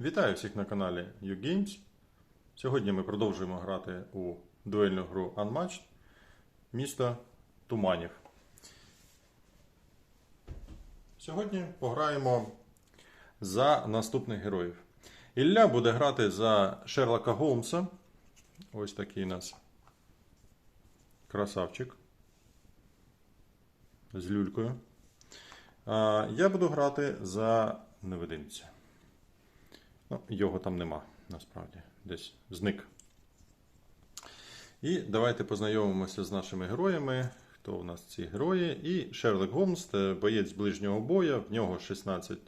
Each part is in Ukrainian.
Вітаю всіх на каналі YouGames. Сьогодні ми продовжуємо грати у дуельну гру Unmatched місто Туманів. Сьогодні пограємо за наступних героїв. Ілля буде грати за Шерлока Голмса. Ось такий у нас красавчик. З люлькою. Я буду грати за невидимця. Ну, його там нема, насправді. Десь зник. І давайте познайомимося з нашими героями. Хто у нас ці герої? І Шерлок Голмс, це боєць ближнього бою, в нього 16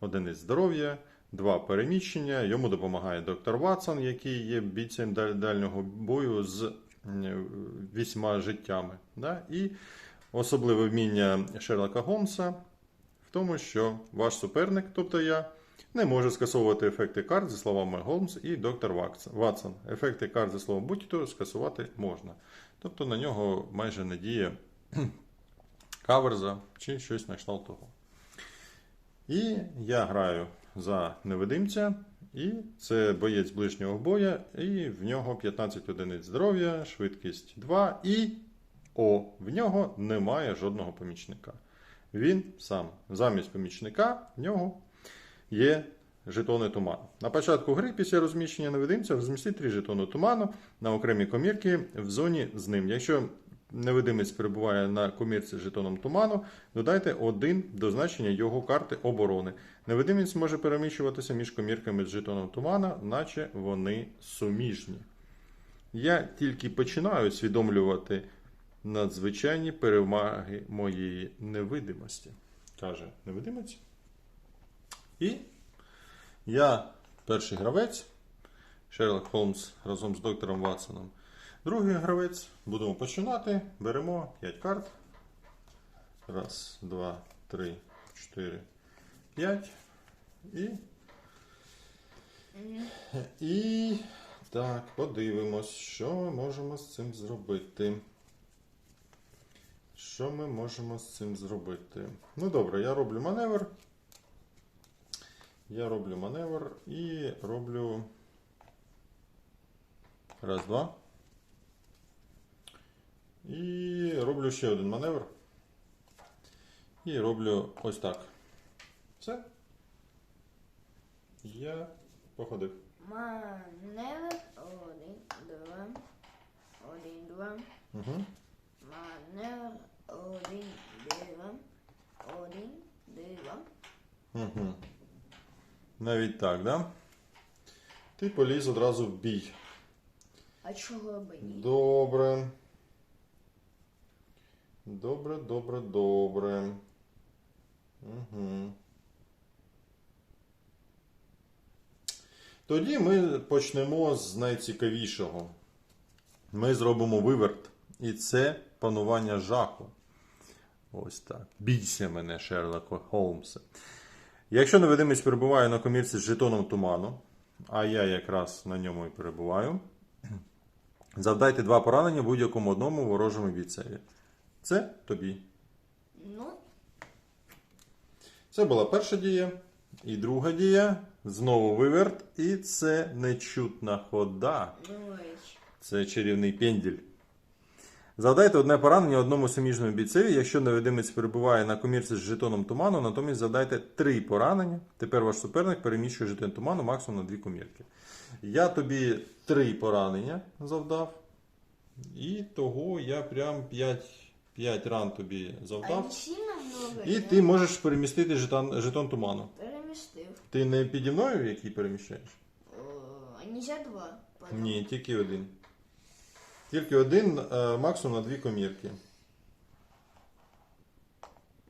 одиниць здоров'я, 2 переміщення. Йому допомагає доктор Ватсон, який є бійцем дальнього бою з м, вісьма життями. Да? І особливе вміння Шерлока Голмса в тому, що ваш суперник, тобто я, не може скасовувати ефекти карт зі словами Голмс і доктор Ватсон. Ефекти карт зі словом будь-хто скасувати можна. Тобто на нього майже не діє каверза чи щось на кшталт того. І я граю за невидимця, і це боєць ближнього боя, і в нього 15 одиниць здоров'я, швидкість 2, і О, в нього немає жодного помічника. Він сам замість помічника в нього є жетони туману. На початку гри, після розміщення невидимця, розмістіть три жетони туману на окремі комірки в зоні з ним. Якщо невидимець перебуває на комірці з жетоном туману, додайте один до значення його карти оборони. Невидимець може переміщуватися між комірками з жетоном тумана, наче вони суміжні. Я тільки починаю усвідомлювати надзвичайні переваги моєї невидимості, каже невидимець. І я перший гравець, Шерлок Холмс разом з доктором Ватсоном. Другий гравець. Будемо починати. Беремо 5 карт. Раз, два, три, чотири, п'ять. І. І. Так, подивимось, що ми можемо з цим зробити. Що ми можемо з цим зробити? Ну добре, я роблю маневр. Я роблю маневр і роблю. Раз, два. І роблю ще один маневр. І роблю ось так. Все. Я походив. Маневр один, два, один, два. Угу. Маневр один, два, один, два. Угу. Навіть так, да? Ти поліз одразу в бій. А чого б ні? Добре. Добре, добре, добре. Угу. Тоді ми почнемо з найцікавішого. Ми зробимо виверт. І це панування жаху. Ось так. Бійся мене, Шерлока Холмса. Якщо невидимість перебуває на комірці з жетоном туману, а я якраз на ньому і перебуваю, Завдайте два поранення будь-якому одному ворожому бійцеві. Це тобі. Ну, Це була перша дія. І друга дія. Знову виверт. І це нечутна хода. Це чарівний пенділь. Завдайте одне поранення одному суміжному бійцеві. Якщо невидимець перебуває на комірці з жетоном туману, натомість завдайте три поранення. Тепер ваш суперник переміщує жетон туману максимум на дві комірки. Я тобі три поранення завдав. І того я прям 5, 5 ран тобі завдав. І ти можеш перемістити жетон, жетон туману. Перемістив. Ти не піді мною, який переміщаєш? Нельзя два? Ні, тільки один. Тільки один, е, максимум на дві комірки.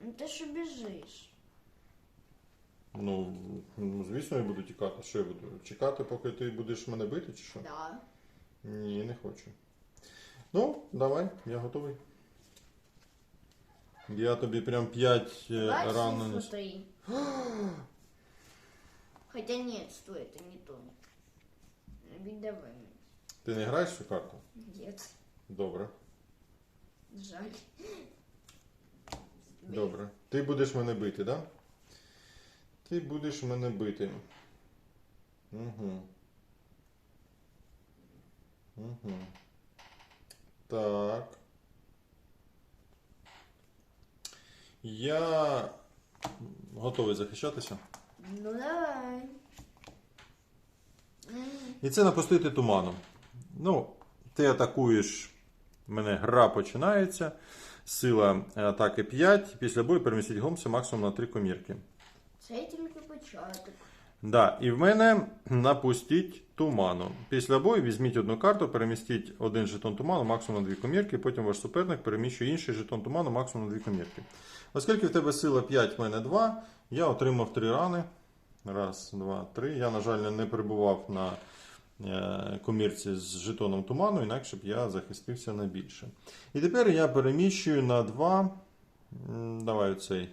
Ну ти ж біжиш. Ну, ну, звісно, я буду тікати. Що я буду? Чекати, поки ти будеш мене бити, чи що? Да. Ні, не хочу. Ну, давай, я готовий. Я тобі прям 5 Давай ран наніс. три. Хотя нет, стой, это не то. Ведь давай. Ти не граєш цю карту? Нет, Добре. жаль. Добре. Ти будеш мене бити, так? Да? Ти будеш мене бити. Угу. Угу. Так. Я готовий захищатися. Ну давай. І це напустити туманом. Ну, ти атакуєш, в мене гра починається. Сила атаки 5. Після бою перемістіть Гомса максимум на 3 комірки. Це тільки початок. Да, і в мене напустіть туману. Після бою візьміть одну карту, перемістіть один жетон туману, максимум на 2 комірки, потім ваш суперник переміщує інший жетон туману, максимум на 2 комірки. Оскільки в тебе сила 5, в мене 2, я отримав 3 рани. Раз, два, три. Я, на жаль, не перебував на е, комірці з жетоном туману, інакше б я захистився на більше. І тепер я переміщую на 2. Давай оцей.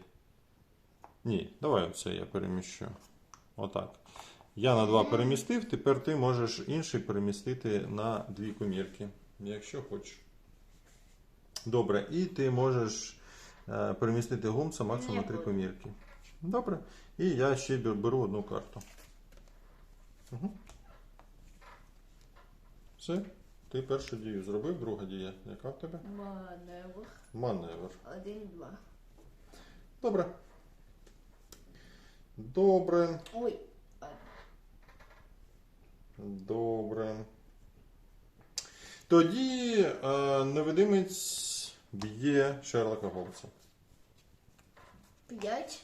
Ні, давай оцей я переміщу. Отак. Я на 2 перемістив, тепер ти можеш інший перемістити на 2 комірки, якщо хочеш. Добре, і ти можеш е, перемістити гумса максимум на 3 комірки. Добре. І я ще беру одну карту. Угу. Все. Ти першу дію зробив, друга дія. Яка в тебе? Маневр. Маневр. Один, два. Добре. Добре. Ой. Добре. Тоді е, невидимець б'є Шерлока Голмса. П'ять.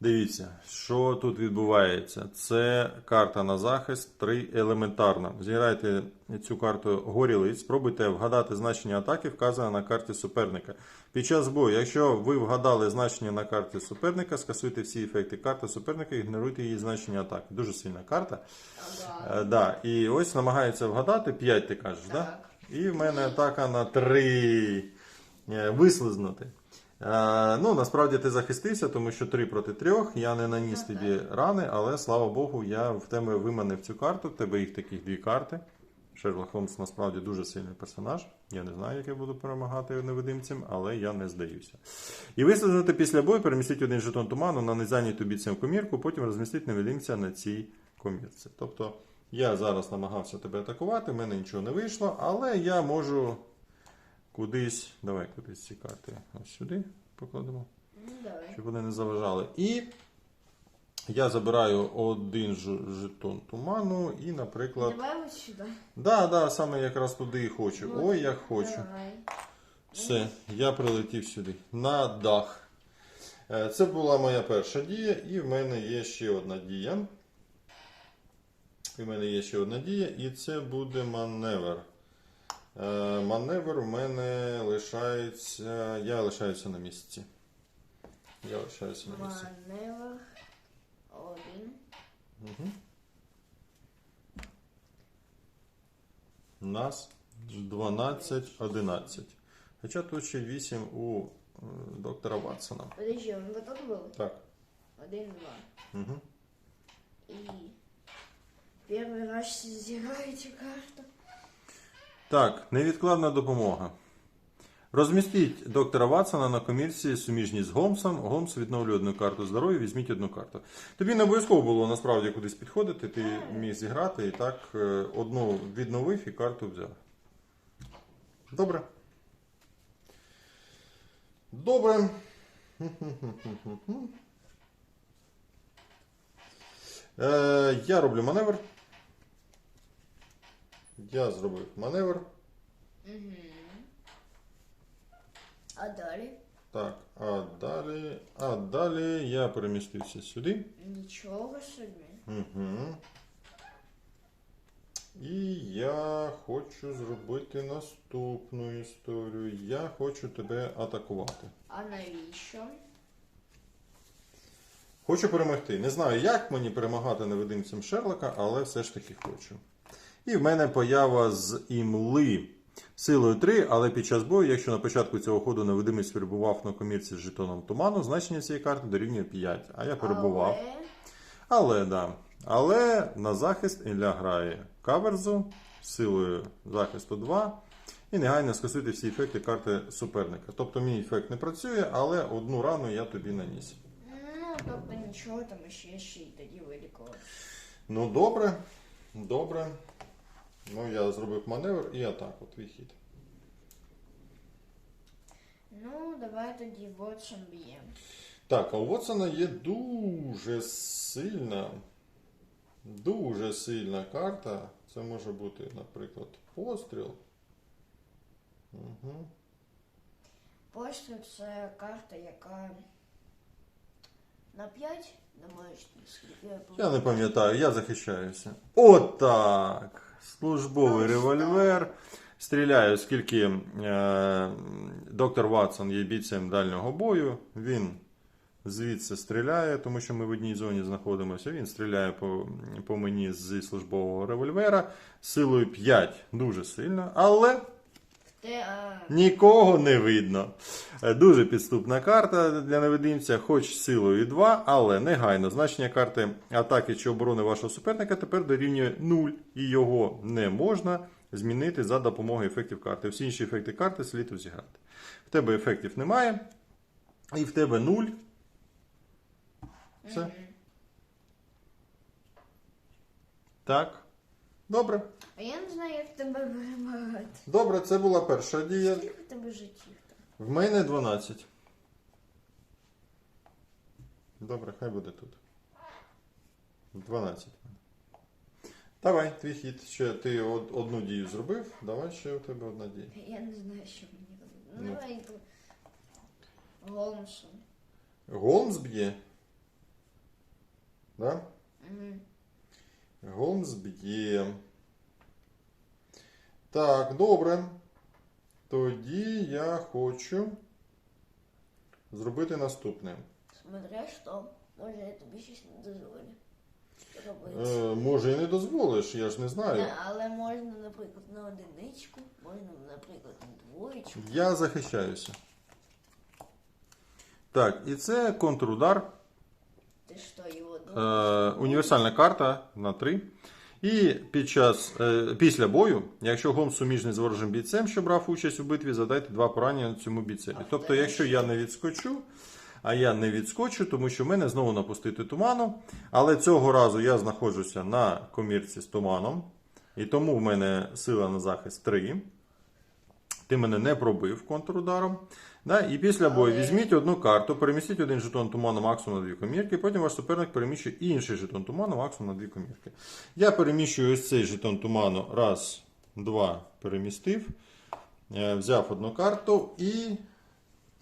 Дивіться, що тут відбувається. Це карта на захист 3 елементарна. Зіграйте цю карту горілиць, спробуйте вгадати значення атаки, вказане на карті суперника. Під час бою, якщо ви вгадали значення на карті суперника, скасуйте всі ефекти карти суперника і ігноруйте її значення атаки. Дуже сильна карта. Ага. Е, да. І ось намагається вгадати 5, ти кажеш, так? Да? І в мене атака на 3. Вислизнути. Е, ну, насправді ти захистився, тому що 3 проти 3. Я не наніс Ну, тобі рани, але слава Богу, я в тебе виманив цю карту. В тебе їх таких дві карти. Шерлок Холмс насправді дуже сильний персонаж. Я не знаю, як я буду перемагати невидимцем, але я не здаюся. І вислизнути після бою, перемістіть один жетон туману на незайній тобі цим комірку, потім розмістіть невидимця на цій комірці. Тобто я зараз намагався тебе атакувати, в мене нічого не вийшло, але я можу кудись. Давай кудись ці карти ось сюди покладемо, Ну, давай. щоб вони не заважали. І я забираю один жетон туману і, наприклад. Давай ось сюди. Да, да, саме якраз туди і хочу. Ну, Ой, як хочу. Давай. Все, я прилетів сюди. На дах. Е, Це була моя перша дія, і в мене є ще одна дія. І в мене є ще одна дія, і це буде маневр. Е, Маневр в мене лишається. Я лишаюся на місці. Я лишаюся на місці. Маневр. Один. Угу. Нас 12, 11. Хоча тут ще 8 у е, доктора Ватсона. Подожди, вот тут был? Так. Один, два. Угу. И первый раз зіграєте карту. Так, невідкладна допомога. Розмістіть доктора Ватсона на комірці суміжній з Голмсом. Голмс відновлює одну карту здоров'я, візьміть одну карту. Тобі не обов'язково було насправді кудись підходити, ти міг зіграти і так е, одну відновив і карту взяв. Добре. Добре. Е, я роблю маневр. Я зробив маневр. Угу. А далі? Так, а далі. А далі я перемістився сюди. Нічого собі. Угу. І я хочу зробити наступну історію. Я хочу тебе атакувати. А навіщо? Хочу перемогти. Не знаю, як мені перемагати невидимцем Шерлока, але все ж таки хочу. І в мене поява з імли силою 3, але під час бою, якщо на початку цього ходу невидимець перебував на комірці з жетоном туману, значення цієї карти дорівнює 5. А я перебував. Але... Але да. Але на захист Ілля грає каверзу силою захисту 2. І негайно скасуйте всі ефекти карти суперника. Тобто мій ефект не працює, але одну рану я тобі наніс. Ну, тобто нічого там ще ще й тоді вилікувати. Ну, добре, добре. Ну, я зробив маневр і атаку, твій хід. Ну, давай тоді Вотсон б'є. Так, а у Вотсона є дуже сильна, дуже сильна карта. Це може бути, наприклад, постріл. Угу. Постріл це карта, яка на 5 не маєш скільки я Я не пам'ятаю, я захищаюся. Отак. Службовий револьвер. Стріляю, оскільки е, доктор Ватсон є бійцем дальнього бою. Він звідси стріляє, тому що ми в одній зоні знаходимося. Він стріляє по, по мені зі службового револьвера силою 5 дуже сильно, але Нікого не видно. Е, Дуже підступна карта для невидимця, хоч силою 2, але негайно. Значення карти атаки чи оборони вашого суперника тепер дорівнює 0, і його не можна змінити за допомогою ефектів карти. Всі інші ефекти карти слід розіграти. В тебе ефектів немає, і в тебе 0. Все. Так. Добре. а я не знаю, як тебе вимагати. Добре, це була перша дія. Скільки в тебе життів там? В мене 12. Добре, хай буде тут. 12. Давай, твій хід. Ще ти од- одну дію зробив. Давай ще у тебе одна дія. Я не знаю, що мені робити. Ну, Ну. давай тут. Голмс б'є. Да? Угу. Голмс б'є. Так, добре. Тоді я хочу зробити наступне. Смотря що, може я тобі щось не дозволю. Е, може і не дозволиш, я ж не знаю. Не, але можна, наприклад, на одиничку, можна, наприклад, на двоєчку. Я захищаюся. Так, і це контрудар. Ти що, його Е, універсальна карта на 3. І під час, е, після бою, якщо гом суміжний з ворожим бійцем, що брав участь у битві, задайте два поранення цьому бійцеві. Тобто, якщо я не відскочу, а я не відскочу, тому що в мене знову напустити туману. Але цього разу я знаходжуся на комірці з туманом. І тому в мене сила на захист 3. Ти мене не пробив контрударом. Да? І після бою візьміть одну карту, перемістіть один жетон туману максимум на дві комірки, потім ваш суперник переміщує інший жетон туману максимум на дві комірки. Я переміщую ось цей жетон туману. Раз, два, перемістив. Е, Взяв одну карту і,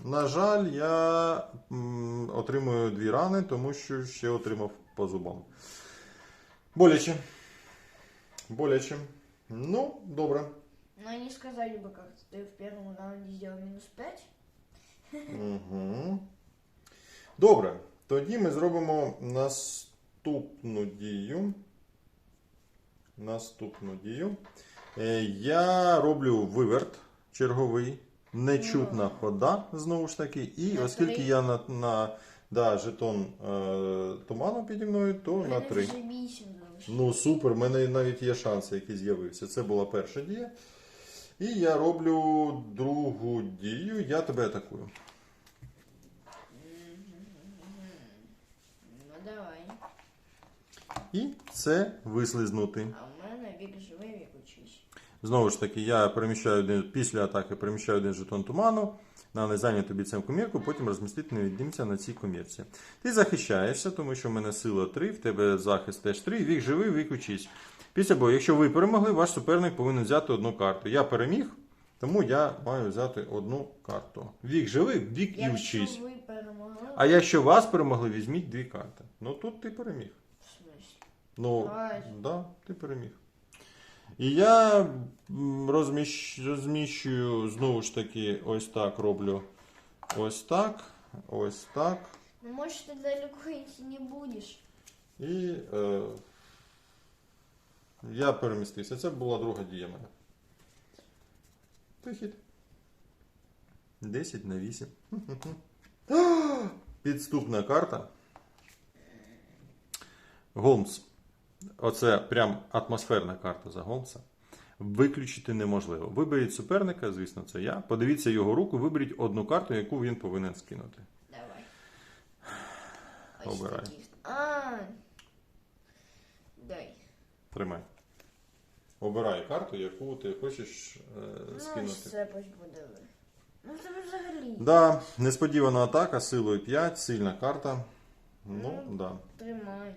на жаль, я отримую дві рани, тому що ще отримав по зубам. Боляче. Боляче. Ну, добре. Ну, они сказали бы, как ты в первом раунде сделал минус 5. Угу. Добре. Тоді ми зробимо наступну дію. Наступну дію. Е, Я роблю виверт черговий. Нечутна хода, знову ж таки. І На оскільки три? я на, на да, жетон е, туману піді мною, то на 3. вже 8 залишилось. Ну супер, в мене навіть є шанс, який з'явився. Це була перша дія. І я роблю другу дію. Я тебе атакую. Ну, давай. І це вислизнути. А у мене вік живий, вік учись. Знову ж таки, я переміщаю один після атаки переміщаю один жетон туману на незайняту бійцем комірку, потім розмістити невіддимця на цій комірці. Ти захищаєшся, тому що в мене сила 3, в тебе захист теж 3, вік живий, вік учись. Після бою, якщо ви перемогли, ваш суперник повинен взяти одну карту. Я переміг, тому я маю взяти одну карту. Вік живий, вік і Якщо ви перемогли, А якщо вас перемогли, візьміть дві карти. Ну тут ти переміг. в смислі? Ну, Правильно. да, ти переміг. І я м, розміщ, розміщую знову ж таки ось так роблю. Ось так, ось так. Ну, может, ты далеко идти не будешь. І е, я перемістився. Це була друга дія мене. Вихід. 10 на 8. Підступна карта. Голмс. Оце прям атмосферна карта за Голмса. Виключити неможливо. Виберіть суперника, звісно, це я. Подивіться його руку, виберіть одну карту, яку він повинен скинути. Давай. Ось Обирай. Тримай. Обирай карту, яку ти хочеш е, Ну, скинути. це пусть буде. Ну, це взагалі. Да, несподівана атака силою 5, сильна карта. Ну, Ну. да. Тримай.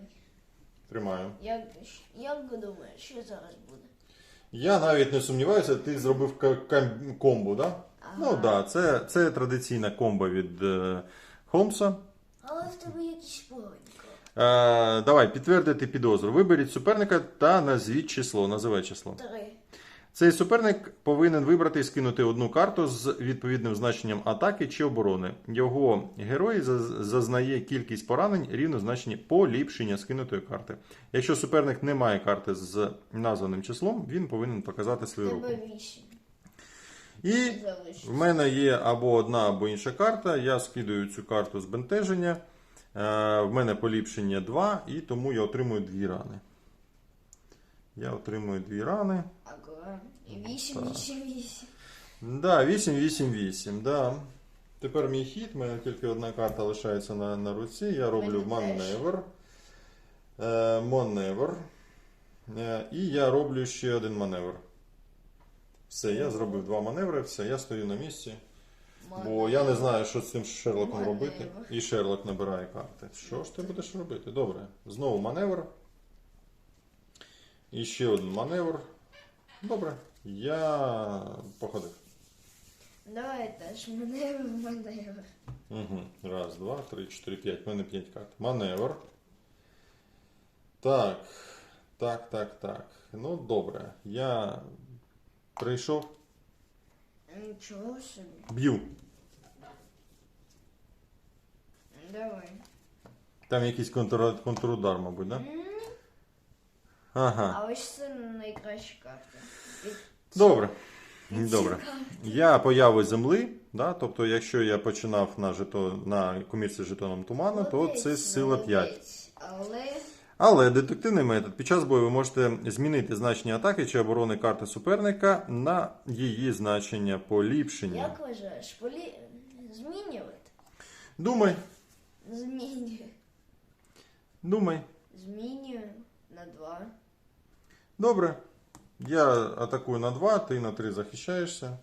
Тримаю. Як, як думаєш, що зараз буде? Я навіть не сумніваюся, ти зробив ка- кам- комбо, да? Ага. Ну да, це, це традиційна комбо від е, Холмса. Але в тебе якісь погані. Е, давай, підтвердити підозру. Виберіть суперника та назвіть число. Називай число. Три. Цей суперник повинен вибрати і скинути одну карту з відповідним значенням атаки чи оборони. Його герой зазнає кількість поранень рівно значенні поліпшення скинутої карти. Якщо суперник не має карти з названим числом, він повинен показати свою руку. І в мене є або одна, або інша карта. Я скидаю цю карту збентеження. Е, В мене поліпшення 2, і тому я отримую дві рани. Я отримую дві рани. Ага. І вісім, Так. вісім, вісім. Да, 8, 8, 8, да. Тепер мій хід, в мене тільки одна карта лишається на, на руці. Я роблю маневр. Е, маневр. Е, і я роблю ще один маневр. Все, я зробив два маневри, все, я стою на місці. Бо я не знаю, що з цим Шерлоком Маневр. робити. І Шерлок набирає карти. Що ж ти будеш робити? Добре. Знову маневр. І ще один маневр. Добре. Я походив. Давай теж маневр, маневр. Угу. Раз, два, три, чотири, п'ять. У мене п'ять карт. Маневр. Так. Так, так, так. Ну, добре. Я прийшов. Нічого собі. Б'ю. Давай. Там якийсь контр... контрудар, мабуть, да? Ага. А ось це найкраща карта. Добре. Добре. Я появи земли, да? тобто, якщо я починав на жетон, на комірці з жетоном туману, то це сила 5. Але Але детективний метод. Під час бою ви можете змінити значення атаки чи оборони карти суперника на її значення поліпшення. як вважаєш, полі... змінювати? Думай, Змінюю. думай. Змінюю на два. Добре. Я атакую на 2, ти на 3 захищаєшся.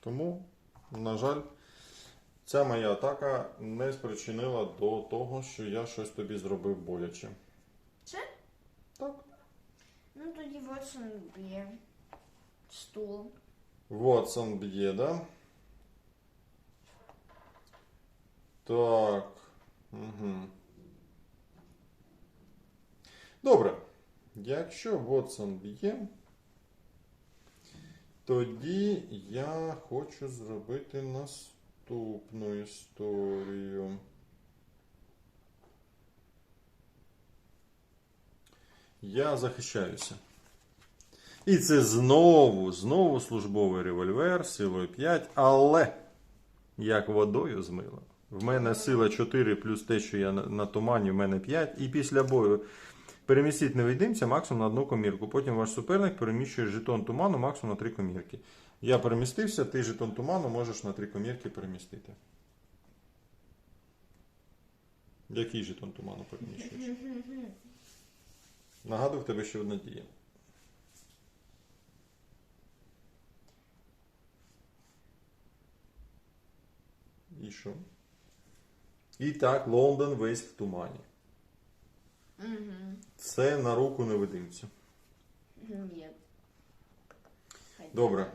Тому, на жаль, ця моя атака не спричинила до того, що я щось тобі зробив боляче. Так. Ну тоді Вотсон б'є стул. Вотсон б'є, да? Так. Угу. Добре. Якщо Вотсон б'є, тоді я хочу зробити наступну історію. Я захищаюся. І це знову, знову службовий револьвер силою 5, але як водою змило. В мене сила 4 плюс те, що я на, тумані, в мене 5. І після бою перемістіть невидимця максимум на одну комірку. Потім ваш суперник переміщує жетон туману максимум на 3 комірки. Я перемістився, ти жетон туману можеш на 3 комірки перемістити. Який жетон туману переміщуєш? Нагадую, в тебе ще одна дія. І що? І так, Лондон весь в тумані. Угу. Це на руку невидимцю. Ні. Добре.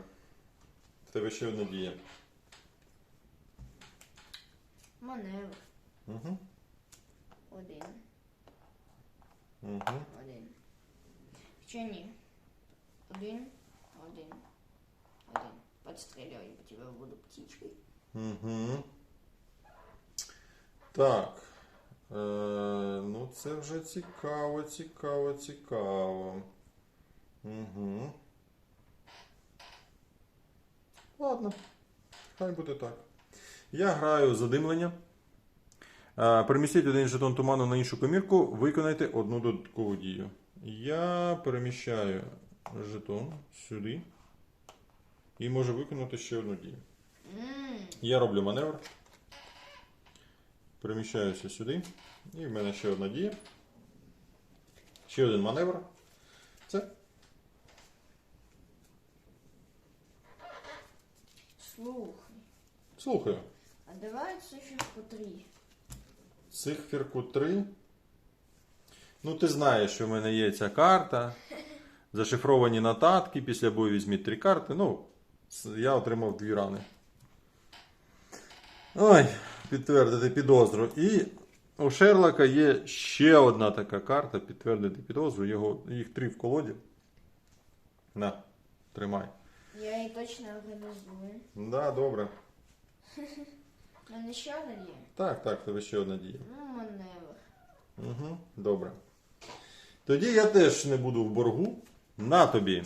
В тебе ще одна дія. Маневр. Угу. Один. Угу. Один. Чи ні? Один. Один. Один. Подстреливай, по тебе буду птичкой. Угу. Так. Е, ну, це вже цікаво, цікаво, цікаво. Угу. Ладно. Хай буде так. Я граю задимлення. Е, Перемістіть один жетон туману на іншу комірку, виконайте одну додаткову дію. Я переміщаю жетон сюди і можу виконати ще одну дію. Я роблю маневр. Переміщаюся сюди. І в мене ще одна дія. Ще один маневр. Це Слухай. слухаю. А давай циферку 3. Циферку 3. Ну, ти знаєш, що в мене є ця карта. Зашифровані нотатки. Після бою візьміть три карти. Ну, я отримав дві рани. Ой, підтвердити підозру. І у Шерлока є ще одна така карта. Підтвердити підозру. Його, їх три в колоді. На, тримай. Я її точно організую. Да, добре. У мене ще одна є. Так, так, тебе ще одна дія. Ну, маневр. Угу, добре. Тоді я теж не буду в боргу. На тобі.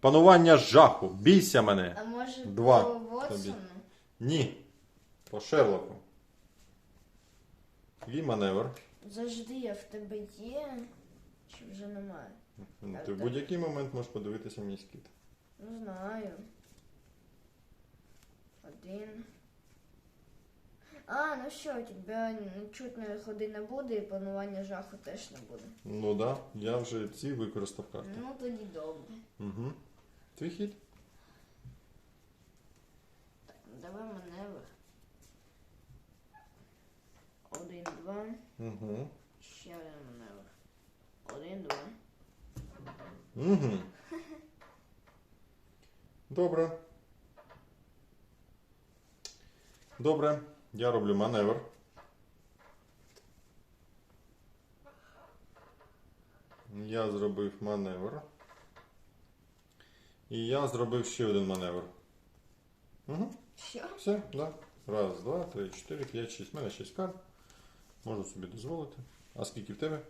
Панування жаху. Бійся мене. А може Два по Вотсону? тобі. Ні. По Шерлоку. Твій маневр. Завжди а в тебе є. Чи вже немає? Ну, Так, Ти в так. будь-який момент можеш подивитися мій скіт. Не знаю. Один. А, ну все, у тебе чутної ходи не буде і панування жаху теж не буде. Ну так, да, я вже ці використав карти. Ну тоді добре. Угу. Твій хід? Так, ну давай маневр. Один, два. Угу. Ще один маневр. Один, два. Угу. Добре. Добре. Я роблю маневр. Я зробив маневр. І я зробив ще один маневр. Угу. Що? Все, да. Раз, два, три, чотири, п'ять, шість. У мене шість карт. Можу собі дозволити. А скільки в тебе?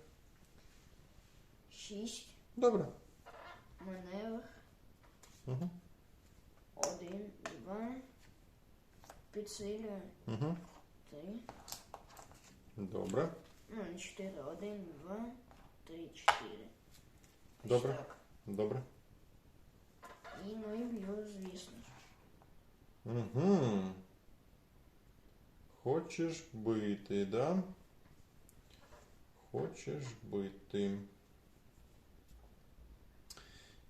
Шість. Добре. Маневр. Угу. Один, два. Підсилюю. Угу. Три. Добре. Ну, не чотири. Один, два, три, чотири. Ось Добре. так. Добре. І ну і б'ю, звісно. ж. Угу. Хочеш бити, да? Хочеш бити.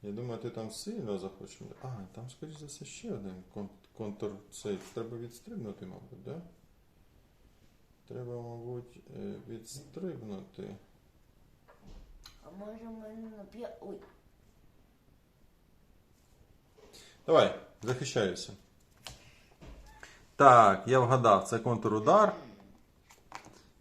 Я думаю, ти там сильно захочеш. А, там, скоріш за все, ще один кон- Контр цей. Треба відстрибнути, мабуть, да? Треба, мабуть, е, відстрибнути. А може мене на. Ой. Давай, захищаюся. Так, я вгадав, це контрудар.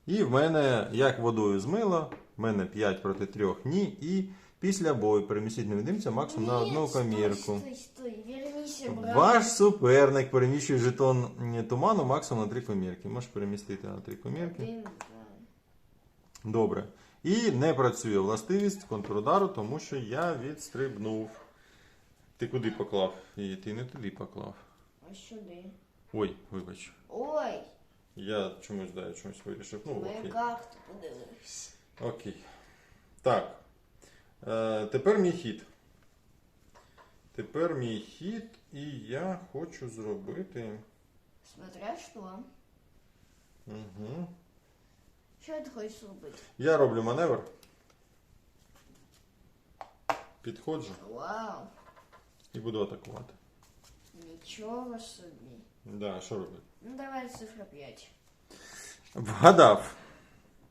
І в мене, як водою змило, в мене 5 проти 3 ні. І після бою перемістіть невидимця максимум на одну стой. Стой, стой, брат. Ваш суперник переміщує жетон туману максимум на 3 комірки. Можеш перемістити на 3 комірки. Один, два. Добре. І не працює властивість контрудару, тому що я відстрибнув. Ти куди поклав? І ти не туди поклав. Ось сюди. Ой, вибач. Ой, Я чомусь да, я чомусь вирішив. Ну, мою окей. карту подивився. Окей. Так. Е, тепер мій хід. Тепер мій хід, і я хочу зробити. Смотря що. Угу. Що ти хочеш зробити? Я роблю маневр. Підходжу Вау, і буду атакувати. нічого собі. Да, що робити? Ну давай цифра 5. Вгадав.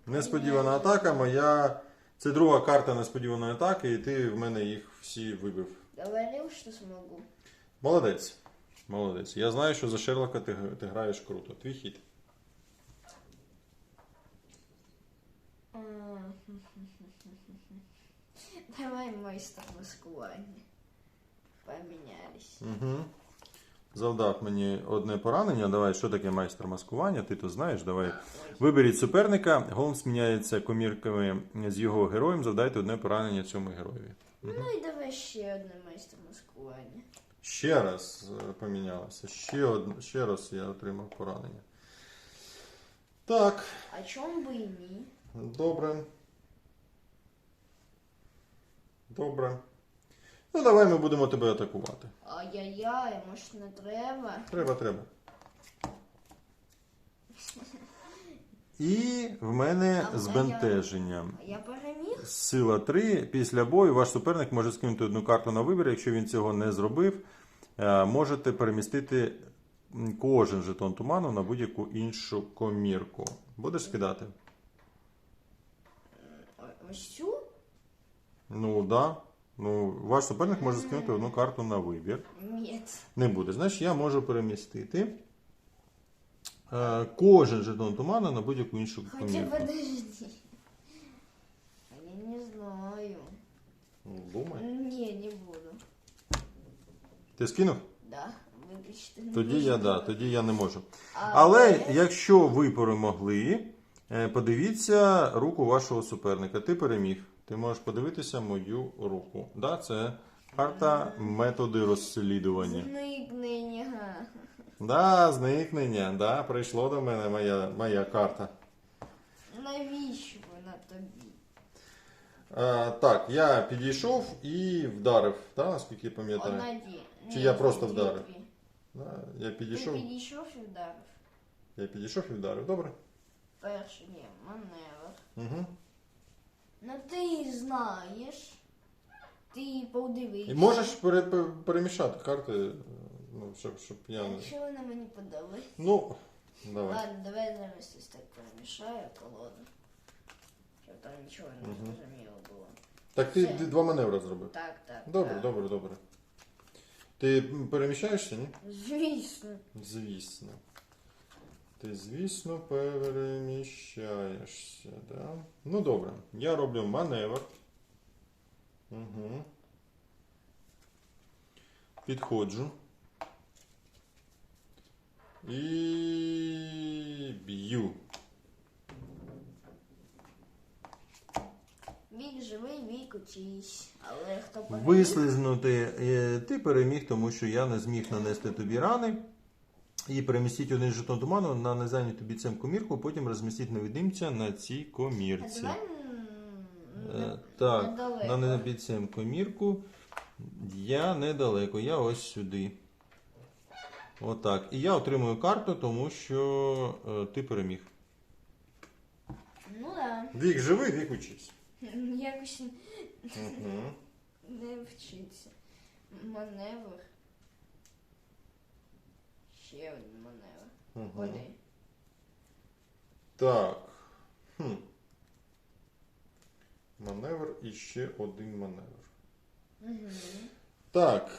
Несподівана атака. Моя. Це друга карта несподіваної атаки, і ти в мене їх всі вибив. Говорив, що змогу. Молодець. Молодець. Я знаю, що за Шерлока ти, ти граєш круто. Твій хід. Давай майстер маскування. Помінялись. Угу. Завдав мені одне поранення. Давай, що таке майстер маскування? Ти то знаєш, давай. Виберіть суперника. Голос міняється комірками з його героєм. Завдайте одне поранення цьому героєві. Ну і давай ще одне майстер маскування. Ще раз е, помінялося. Ще, од... ще раз я отримав поранення. Так, А чом би і ні? добре. Добре. Ну, давай ми будемо тебе атакувати. Ай-яй-яй, може не треба? Треба, треба. І в мене А- а збентеження. А я переміг? Сила 3. Після бою ваш суперник може скинути одну карту на вибір. Якщо він цього не зробив, е, можете перемістити м, кожен жетон туману на будь-яку іншу комірку. Будеш скидати? О- Ось цю? Ну да. Ну, ваш суперник може скинути одну карту на вибір. Ні. Не буде. Значить, я можу перемістити е, кожен жетон туману на будь-яку іншу Хоча комірку. подожди. А Я не знаю. Ну, Думай. Ні, не буду. Ти скинув? Да, виключити. не Тоді я да, тоді я не можу. Але якщо ви перемогли, е, подивіться руку вашого суперника. Ти переміг. Ти можеш подивитися мою руку. Да, це карта методи розслідування. Зникнення. Да, зникнення. Да, прийшло до мене моя, моя карта. Навіщо вона тобі? Е, так, я підійшов і вдарив, да, наскільки я пам'ятаю. Одна ді. Чи Ні, я просто дві вдарив? дві. Да, я Ти підійшов. підійшов і вдарив. Я підійшов і вдарив. Добре. Перший, ні, маневр. Угу. Ну ти знаєш. Ти подивися. І можеш пере, пере- перемішати карти, е, Ну, щоб, щоб я. не- Якщо вони мені подали. Ну, давай. Ладно, давай я зараз ось так перемішаю колоду. Щоб там нічого не Мгм. зрозуміло було. Так ти Все. два маневри зробив. Так, так. Добре, так. добре, добре. Ти переміщаєшся, ні? Звісно. Звісно. Ти, звісно, переміщаєшся, да? Ну добре. Я роблю маневр. Угу. Підходжу. І б'ю. Вік живий, вік учись. Але хто переміг? Вислизнути е, ти переміг, тому що я не зміг нанести тобі рани. І перемістіть один жетон туману на незайняту бійцем комірку, потім розмістіть невидимця на цій комірці. давай м, Е, не- так, недалеко. на небійцем комірку. Я недалеко, я ось сюди. Отак. І я отримую карту, тому що е, ти переміг. Ну да. Вік живий, вік учись. Якось Угу. не вчиться. Маневр. Ще один маневр. Угу. Ходи. Так. Хм. Маневр і ще один маневр. Угу. Так.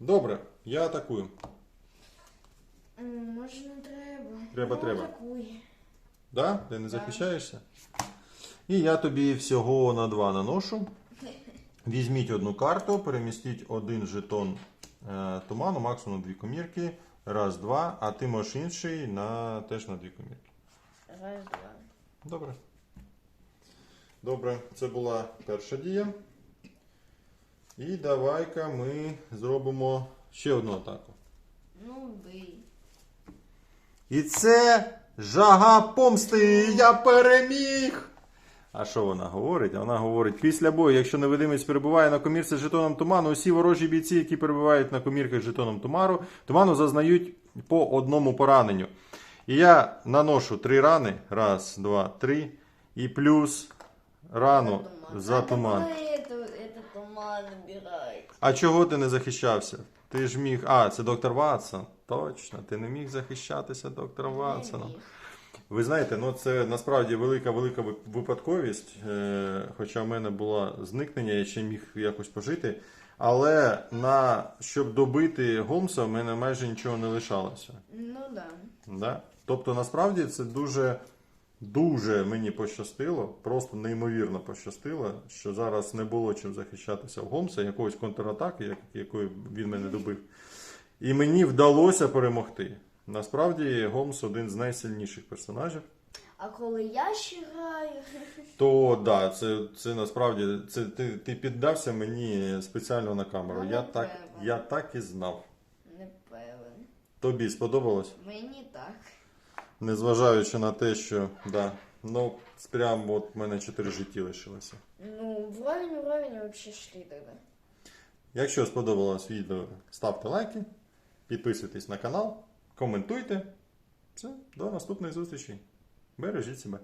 Добре, я атакую. Може не треба. Треба, ну, треба. Атакуй. Да? Ти не захищаєшся? І я тобі всього на два наношу. Візьміть одну карту, перемістіть один жетон е, туману, максимум дві комірки. Раз, два, а ти можеш інший на, теж на дві комірки. Раз, два. Добре. Добре, це була перша дія. І давай-ка ми зробимо ще одну атаку. Ну, бий. І це жага помсти. Я переміг. А що вона говорить? Вона говорить, після бою, якщо невидимець перебуває на комірці з жетоном туману, усі ворожі бійці, які перебувають на комірках з жетоном тумару, туману зазнають по одному пораненню. І я наношу три рани. Раз, два, три. І плюс рану за туман. А чого ти не захищався? Ти ж міг. А, це доктор Ватсон. Точно, ти не міг захищатися доктором Ватсоном. Ви знаєте, ну це насправді велика велика випадковість. Е, хоча в мене було зникнення, я ще міг якось пожити. Але на щоб добити Голмса, в мене майже нічого не лишалося. Ну да. Да? Тобто, насправді це дуже, дуже мені пощастило, просто неймовірно пощастило, що зараз не було чим захищатися в Голмса, якоїсь контратаки, як- якої він мене добив. І мені вдалося перемогти. Насправді, Голмс один з найсильніших персонажів. А коли я ще граю, То да, це, це насправді це ти, ти піддався мені спеціально на камеру. Ну, Я так, я так і знав. не певен. Тобі сподобалось? Мені так. Незважаючи на те, що да, ну прям от в мене 4 житті лишилося. Ну, вровень, вровень вообще шли тогда. Якщо сподобалось відео, ставте лайки, підписуйтесь на канал, коментуйте. Все, до наступної зустрічі. Бережіть себе.